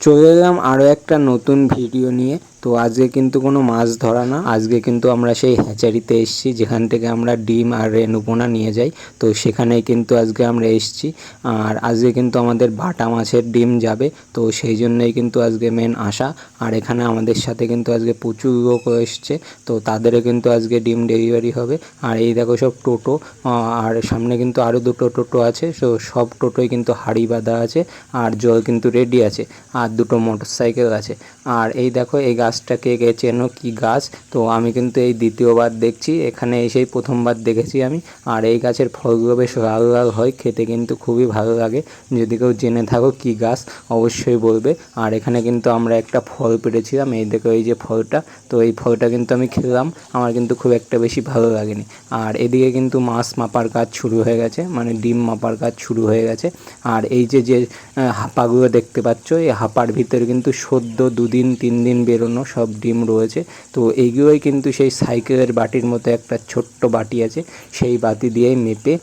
চলে এলাম আরও একটা নতুন ভিডিও নিয়ে। তো আজকে কিন্তু কোনো মাছ ধরা না। আজকে কিন্তু আমরা সেই হ্যাচারিতে এসেছি, যেখান থেকে আমরা ডিম আর রেণুপোনা নিয়ে যাই। তো সেখানেই কিন্তু আজকে আমরা এসেছি। আর আজকে কিন্তু আমাদের বাটা মাছের ডিম যাবে। তো সেই জন্যই কিন্তু আজকে মেন আসা আর এখানে আমাদের সাথে কিন্তু আজকে প্রচুর লোক এসছে। তো তাদেরও কিন্তু আজকে ডিম ডেলিভারি হবে। আর এই দেখো সব টোটো। আর সামনে কিন্তু আরও দুটো টোটো আছে। তো সব টোটোই কিন্তু হাড়ি বাঁধা আছে। আর জল কিন্তু রেডি আছে। আর দুটো মোটর সাইকেল আছে। আর এই দেখো এই গাছটাকে কে চেনো কি গাছ? তো আমি কিন্তু এই দ্বিতীয়বার দেখছি, এখানে এসেই প্রথমবার দেখেছি আমি। আর এই গাছের ফলগুলো বেশ লাল লাল হয়, খেতে কিন্তু খুবই ভালো লাগে। যদি কেউ জেনে থাকো কি গাছ, অবশ্যই বলবে। আর এখানে কিন্তু আমরা একটা ফল পেরেছিলাম, এই দেখো এই যে ফলটা। তো এই ফলটা কিন্তু আমি খেলাম, আমার কিন্তু খুব একটা বেশি ভালো লাগেনি। আর এদিকে কিন্তু মাছ মাপার কাজ শুরু হয়ে গেছে মানে ডিম মাপার কাজ শুরু হয়ে গেছে। আর এই যে যে হাঁপাগুলো দেখতে পাচ্ছ, এই হাঁপার ভিতরে কিন্তু সদ্য দুদিন তিন দিন বেরোনো সব ডিম রয়েছে। তো এইগুলোই কিন্তু সেই সাইকেলের বাটির মতো একটা ছোট্ট বাটি আছে, সেই বাটি দিয়েই মেপে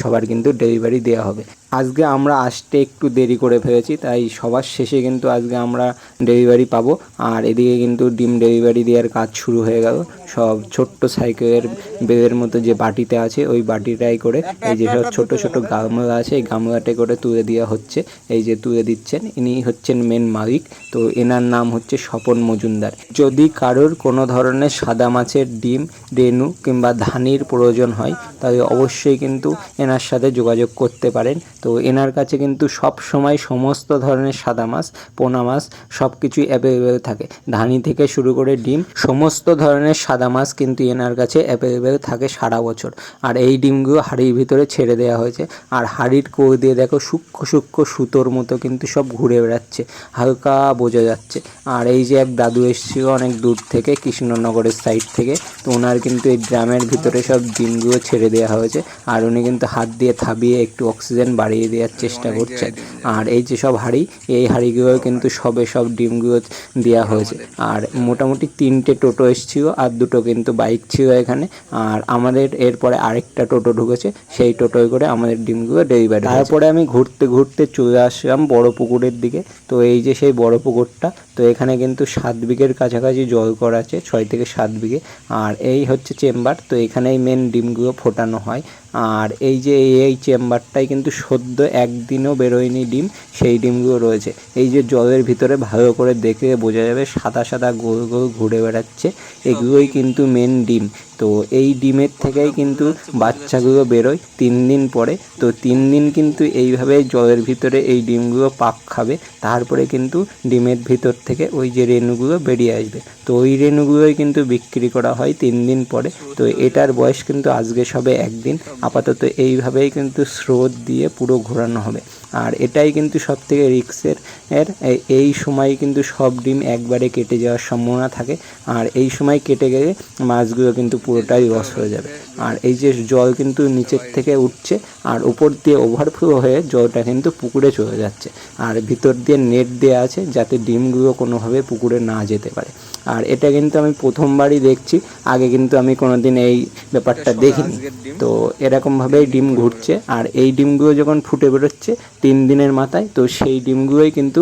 সবার কিন্তু ডেলিভারি দেওয়া হবে। আজকে আমরা আসতে একটু দেরি করে ফেলেছি, তাই সবার শেষে কিন্তু আজকে আমরা ডেলিভারি পাবো। আর এদিকে কিন্তু ডিম ডেলিভারি দেওয়ার কাজ শুরু হয়ে গেল। সব ছোট্ট সাইকেলের বেলের মতো যে বাটিতে আছে, ওই বাটিটাই করে এই যে ছোট ছোট গামলা আছে, এই গামলাটে করে তুলে দেওয়া হচ্ছে। এই যে তুলে দিচ্ছেন, ইনি হচ্ছেন মেন মালিক। তো এনার নাম হচ্ছে স্বপন মজুমদার। যদি কারোর কোনো ধরনের সাদা মাছের ডিম রেনু কিংবা ধানির প্রয়োজন হয়, তাহলে অবশ্যই কিন্তু এনার সাথে যোগাযোগ করতে পারেন। তো এনার কাছে কিন্তু সব সময় সমস্ত ধরনের সাদা মাছ, পোনা মাছ সব কিছুই অ্যাভেলেবেল থাকে। ধানি থেকে শুরু করে ডিম, সমস্ত ধরনের সাদা মাছ কিন্তু এনার কাছে অ্যাভেলেবেল থাকে সারা বছর। আর এই ডিমগুলো হাড়ির ভিতরে ছেড়ে দেওয়া হয়েছে। আর হাড়ির কোর দিয়ে দেখো সূক্ষ্ম সূক্ষ্ম সুতোর মতো কিন্তু সব ঘুরে বেড়াচ্ছে। হালকা বোঝা যাচ্ছে। আর এই যে এক দাদু এসেছিল অনেক দূর থেকে কৃষ্ণনগরের সাইড থেকে তো ওনার কিন্তু এই ড্রামের ভিতরে সব ডিমগুলো ছেড়ে দেওয়া হয়েছে। আর উনি কিন্তু হাত দিয়ে থাবিয়ে একটু অক্সিজেন বাড়িয়ে দেওয়ার চেষ্টা করছেন। আর এই যে সব হাঁড়ি এই হাঁড়িগুলো কিন্তু সবে সব ডিমগুলো দেওয়া হয়েছে। আর মোটামুটি তিনটে টোটো এসেছিল আর দুটো কিন্তু বাইক ছিল এখানে। আর আমাদের এরপরে আরেকটা টোটো ঢুকেছে, সেই টোটোয় করে আমাদের ডিমগুলো ডেলিভারি তারপরে আমি ঘুরতে ঘুরতে চলে আসলাম বড় পুকুরের দিকে। তো এই যে সেই বড় পুকুরটা, তো এখানে কিন্তু সাত বিঘের কাছাকাছি জল করা আছে, ছয় থেকে সাত বিঘে। আর এই হচ্ছে চেম্বার, তো এখানেই মেন ডিমগুলো ফোটানো হয়। আর এই যে এই চেম্বারটাই কিন্তু সদ্য একদিনও বেরোয়নি ডিম সেই ডিমগুলো রয়েছে। এই যে জলের ভিতরে ভালো করে দেখে বোঝা যাবে সাদা সাদা গোল গোল ঘুরে বেড়াচ্ছে। এগুলোই কিন্তু মেন ডিম। তো এই ডিমের থেকেই কিন্তু বাচ্চাগুলো বেরোয় তিন দিন পরে। তো তিন দিন কিন্তু এইভাবে জলের ভিতরে এই ডিমগুলো পাক খাবে, তারপরে কিন্তু ডিমের ভিতর থেকে ওই যে রেণুগুলো বেরিয়ে আসবে। তো ওই রেণুগুলোই কিন্তু বিক্রি করা হয় তিন দিন পরে। তো এটার বয়স কিন্তু আজকে সবে একদিন। আপাতত এইভাবেই কিন্তু স্রোত দিয়ে পুরো ঘোরানো হবে। আর এটাই কিন্তু সব থেকে রিক্সের, এর এই- সময় কিন্তু সব ডিম একবারে কেটে যাওয়ার সম্ভাবনা থাকে। আর এই সময় কেটে গেলে মাছগুলো কিন্তু পুরোটাই লস হয়ে যাবে। আর এই যে জল কিন্তু নিচের থেকে উঠছে, আর উপর দিয়ে ওভারফ্লো হয়ে জলটা কিন্তু পুকুরে চলে যাচ্ছে। আর ভিতর দিয়ে নেট দেওয়া আছে যাতে ডিমগুলো কোনোভাবে পুকুরে না যেতে পারে। আর এটা কিন্তু আমি প্রথমবারই দেখছি, আগে কিন্তু আমি কোনোদিন এই ব্যাপারটা দেখিনি। তো এরকমভাবেই ডিম ঘুরছে। আর এই ডিমগুলো যখন ফুটে বেরোচ্ছে তিন দিনের মাথায় তো সেই ডিমগুলোই কিন্তু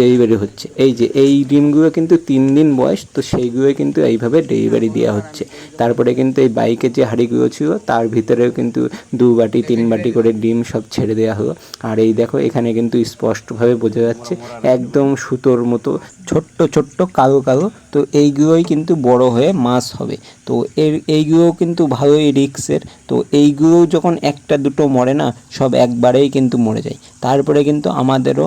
ডেলিভারি হচ্ছে। এই যে এই ডিমগুলো কিন্তু তিন দিন বয়স তো সেইগুলোই কিন্তু এইভাবে ডেলিভারি দেওয়া হচ্ছে। তারপরে কিন্তু এই বাইকে যে হাঁড়িগুলো ছিল তার ভিতরেও কিন্তু দু বাটি তিন বাটি করে ডিম সব ছেড়ে দেওয়া হলো। আর এই দেখো এখানে কিন্তু স্পষ্টভাবে বোঝা যাচ্ছে একদম সুতোর মতো ছোট্ট ছোট্ট কালো কালো। তো এইগুলোই কিন্তু বড় হয়ে মাছ হবে। তো এর এইগুলোও কিন্তু ভালোই রিক্সের তো এইগুলো যখন একটা দুটো মরে না, সব একবারেই কিন্তু মরে যায়। তারপরে কিন্তু আমাদেরও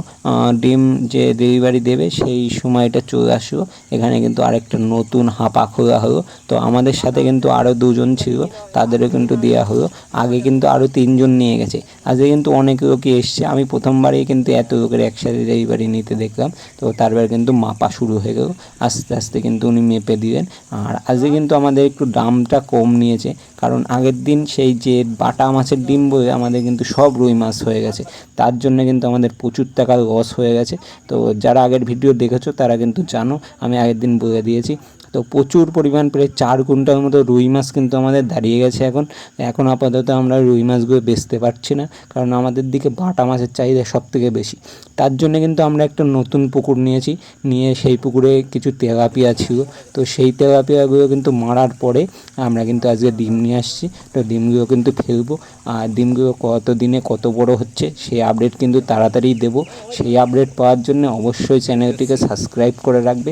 ডিম যে ডেলিভারি দেবে, সেই সময়টা চলে আসলো। এখানে কিন্তু আরেকটা নতুন হাঁপা খোলা হলো। তো আমাদের সাথে কিন্তু আরও দুজন ছিল, তাদেরও কিন্তু দেওয়া হলো। আগে কিন্তু আরও তিনজন নিয়ে গেছে। আজকে কিন্তু অনেক লোকই এসছে। আমি প্রথমবারেই কিন্তু এত লোকের একসাথে ডেলিভারি নিতে দেখলাম। তো তারপর কিন্তু মাপা শুরু হয়ে গেল। আস্তে আস্তে কিন্তু উনি মেপে দিলেন। আর আজকে কিন্তু আমাদের একটু দামটা কম নিয়েছে। কারণ আগের দিন সেই যে বাটা মাছের ডিম বলে আমাদের কিন্তু সব রুই মাছ হয়ে গেছে। তার জন্য কিন্তু আমাদের প্রচুর টাকার লস হয়ে গেছে। তো যারা আগের ভিডিও দেখেছ তারা কিন্তু জানো, আমি আগের দিন বলে দিয়েছি। তো প্রচুর পরিমাণ প্রায় চার কুইন্টাল মতো রুই মাছ কিন্তু আমাদের দাঁড়িয়ে গেছে এখন। এখন আপাতত আমরা রুই মাছগুলো বেচতে পারছি না, কারণ আমাদের দিকে বাটা মাছের চাহিদা সব থেকে বেশি। তার জন্য কিন্তু আমরা একটা নতুন পুকুর নিয়েছি, নিয়ে সেই পুকুরে কিছু তেলাপিয়া ছিল। তো সেই তেলাপিয়াগুলো কিন্তু মারার পরে আমরা কিন্তু আজকে ডিম নিয়ে আসছি। তো ডিমগুলো কিন্তু ফেলব। আর ডিমগুলো কত দিনে কত বড় হচ্ছে সেই আপডেট কিন্তু তাড়াতাড়ি দেবো। সেই আপডেট পাওয়ার জন্য অবশ্যই চ্যানেলটিকে সাবস্ক্রাইব করে রাখবে।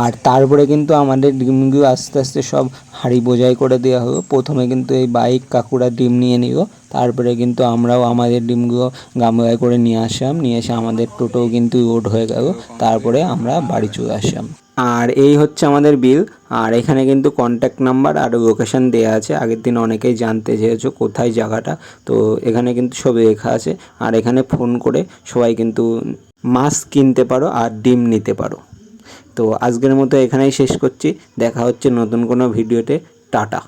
আর তারপরে কিন্তু আমাদের ডিমগুলো আস্তে আস্তে সব হাঁড়ি বোঝাই করে দেওয়া হবে প্রথমে কিন্তু এই বাইক কাকুরা ডিম নিয়ে নিব তারপরে কিন্তু আমরাও আমাদের ডিমগুলো গামলায় করে নিয়ে আসলাম। নিয়ে এসে আমাদের টোটো কিন্তু লোড হয়ে গেল। তারপরে আমরা বাড়ি চলে আসলাম। আর এই হচ্ছে আমাদের বিল। আর এখানে কিন্তু কন্ট্যাক্ট নাম্বার আর লোকেশন দেওয়া আছে। আগের দিন অনেকেই জানতে চেয়েছো কোথায় জায়গাটা। তো এখানে কিন্তু সব লেখা আছে। আর এখানে ফোন করে সবাই কিন্তু মাছ কিনতে পারো আর ডিম নিতে পারো। তো আজকের মতো এখানেই শেষ করছি। দেখা হচ্ছে নতুন কোনো ভিডিওতে। টাটা।